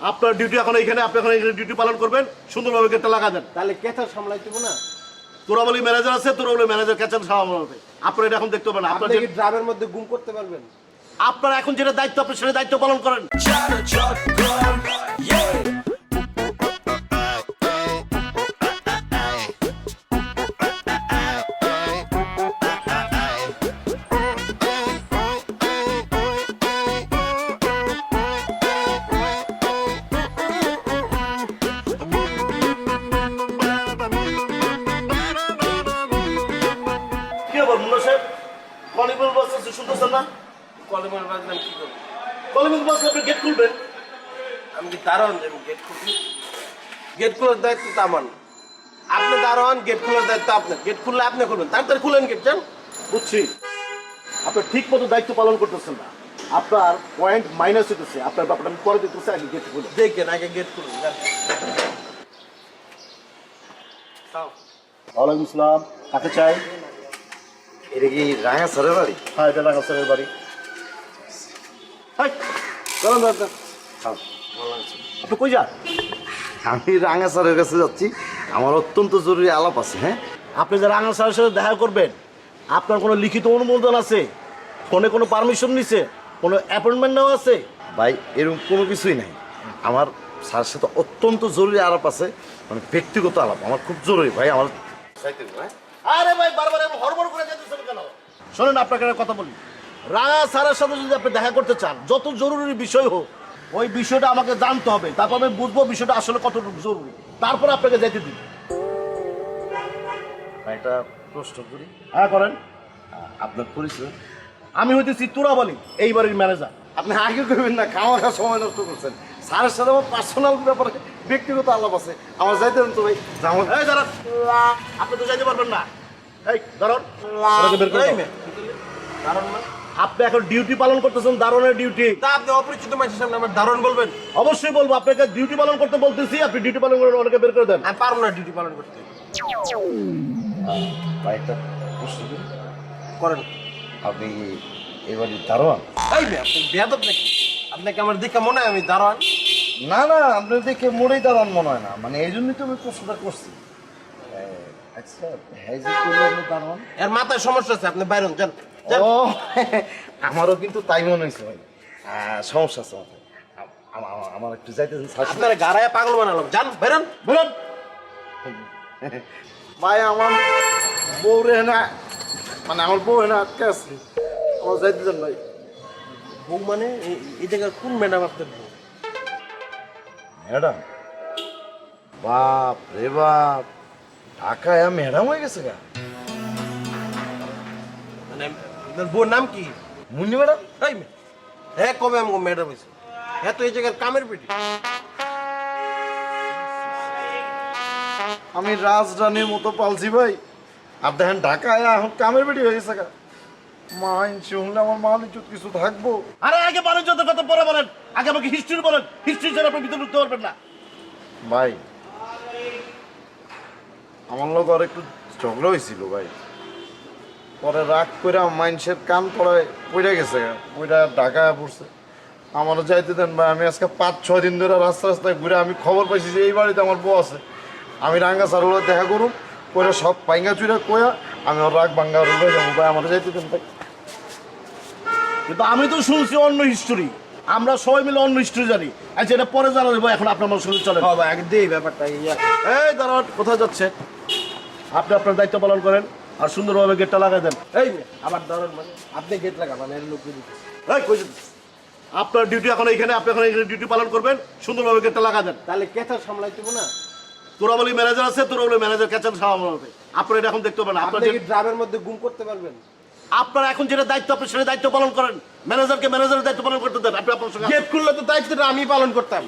আপনার ডিউটি এখন এখানে আপনি এখন এখানে ডিউটি পালন করবেন সুন্দরভাবে গেটটা লাগা দেন। তাহলে কেথার সামলাইতে না? তোরা বলি ম্যানেজার আছে তোরা বলি ম্যানেজার ক্যাচার সামলাবে আপনারা এটা এখন দেখতে পারেন না আপনার কি ড্রাইভের মধ্যে গুম করতে পারবেন? আপনারা এখন যেটা দায়িত্ব আপনি সেটা দায়িত্ব পালন করেন। মুন্না সাহেব শুনতেছেন না? বাজলাম কি করব? কলিমুল বাস আপনি গেট খুলবেন? আমি কি গেট গেট খোলার দায়িত্ব তো আমার। আপনি গেট খোলার দায়িত্ব আপনার। গেট খুললে আপনি খুলবেন। তাড়াতাড়ি খুলেন গেট যান। বুঝছি। আপনি ঠিক মতো দায়িত্ব পালন করতেছেন না। আপনার পয়েন্ট মাইনাস হইতেছে। আপনার ব্যাপারটা আমি পরে দিতেছি আগে গেট খুলে। দেখেন আগে গেট খুলুন ওয়ালাইকুম আসসালাম কাকে চাই? এটা কি রাঙা স্যারের বাড়ি? হ্যাঁ এটা স্যারের বাড়ি। চলুন দাদা। কই যান? আমি রাঙা স্যারের কাছে যাচ্ছি। আমার অত্যন্ত জরুরি আলাপ আছে হ্যাঁ? আপনি যে রাঙা স্যারের সাথে দেখা করবেন আপনার কোনো লিখিত অনুমোদন আছে? ফোনে কোনো পারমিশন নিছে? কোনো অ্যাপয়েন্টমেন্ট নেওয়া আছে? ভাই এরকম কোনো কিছুই নাই। আমার স্যারের সাথে অত্যন্ত জরুরি আলাপ আছে মানে ব্যক্তিগত আলাপ। আমার খুব জরুরি ভাই আমার হ্যাঁ? আরে ভাই বারবার এরকম হড়বড় করে শোনেন আপনাকে একটা কথা বলি। রাঙা স্যারের সাথে যদি আপনি দেখা করতে চান যত জরুরি বিষয় হোক ওই বিষয়টা আমাকে জানতে হবে। তারপর আমি বুঝব বিষয়টা আসলে কতটুকু জরুরি। তারপর আপনাকে যেতে দিন একটা প্রশ্ন করি। হ্যাঁ করেন। আপনার পরিচয়? আমি হইতেছি তুরা বলি এই বাড়ির ম্যানেজার। আপনি আগে করবেন না খাওয়া খাওয়া সময় নষ্ট করছেন। স্যারের সাথে আমার পার্সোনাল ব্যাপারে ব্যক্তিগত আলাপ আছে। আমার যাইতে তো ভাই। আপনি তো যাইতে পারবেন না। এই না? আপনি এখন ডিউটি পালন করতেছেন দারোয়ানের ডিউটি তা আপনি অপরিচিত মানুষের সামনে আমার দারোয়ান বলবেন। অবশ্যই বলব আপনাকে ডিউটি পালন করতে বলতেছি আপনি ডিউটি পালন করে ওনাকে বের করে দেন। আমি পারব না ডিউটি পালন করতে। প্রশ্ন করেন। আপনি এবারই দারোয়ান? এই মেয়ে, আপনি বেয়াদব নাকি? আপনাকে আমার দেখে মনে হয় আমি দারোয়ান। না না আপনি দেখে মোড়েই মনে হয় না। মানে এই জন্যই তো আমি প্রশ্নটা করছি। আচ্ছা যে করলে আপনি এর মাথায় সমস্যা আছে আপনি বাইরন যান। ও আমারও কিন্তু তাই মনে হয়েছে ভাই। সমস্যা আছে আমার একটু যাইতে আপনার গাড়ায় পাগল বানালাম যান বেরোন বলুন। ভাই আমার বউ রে না মানে আমার বউ না আটকে আছে। আমার যাইতে দেন ভাই। বউ মানে এই জায়গার কোন ম্যাডাম আপনার বউ? ম্যাডাম? বাপ রে বাপ। ঢাকায় ম্যাডাম হয়ে গেছে গা। মানে আপনার বউর নাম কি? মুন্নি ম্যাডাম। এই মেয়ে, হ্যাঁ কবে আমাকে ম্যাডাম হয়েছে? হ্যাঁ তো এই জায়গার কামের পেটি আমি রাজরানীর মতো পালছি ভাই। আর দেখেন ঢাকায় এখন কামের বেটি হয়ে গেছে গা। মা ইনসি হলে আমার মান ইজ্জত কিছু থাকব। আরে আগে বাণিজ্যতের কথা পরে বলেন। আগে আমাকে হিস্ট্রি বলেন। হিস্ট্রি ছাড়া আপনি ভিতরে ঢুকতে পারবেন না। ভাই আমার লোক আর একটু ঝগড়া হয়েছিল ভাই। পরে রাগ করে মাইন্সের কান পড়ায় পড়ে গেছে ওইটা ঢাকায় পড়ছে। আমারও যাইতে দেন ভাই, আমি আজকে পাঁচ, ছয় দিন ধরে রাস্তা রাস্তায় ঘুরে আমি খবর পাইছি যে এই বাড়িতে আমার বউ আছে। আমি রাঙ্গা সারুলা দেখা করুম করে সব পাইঙ্গা চুরা কয়া আমি ওর রাগ বাঙ্গা রুলে যাব। ভাই, আমার যাইতে দেন ভাই। কিন্তু আমি তো শুনছি অন্য হিস্ট্রি আমরা সবাই মিলে অন্য হিস্ট্রি জানি। আচ্ছা এটা পরে জানা দেবো এখন আপনার সঙ্গে চলে হ্যাঁ ভাই আগে দেই ব্যাপারটা এই দাঁড়ান কোথায় যাচ্ছে? আপনি আপনার দায়িত্ব পালন করেন আর সুন্দরভাবে গেটটা লাগাই দেন। এই আবার ধরেন মানে আপনি গেট লাগাবেন এর লোক এই কই আপনার ডিউটি এখন এইখানে আপনি এখন এইখানে ডিউটি পালন করবেন সুন্দরভাবে গেটটা লাগা দেন। তাহলে কেথার সামলাইতে না? তোরা বলি ম্যানেজার আছে তোরা বলি ম্যানেজার ক্যাচার সামলাবে। আপনার এটা এখন দেখতে হবে না। আপনার কি মধ্যে গুম করতে পারবেন? আপনার এখন যেটা দায়িত্ব আপনি সেটা দায়িত্ব পালন করেন। ম্যানেজারকে ম্যানেজারের দায়িত্ব পালন করতে দেন। আপনি আপনার সঙ্গে গেট খুললে তো দায়িত্বটা আমি পালন করতাম।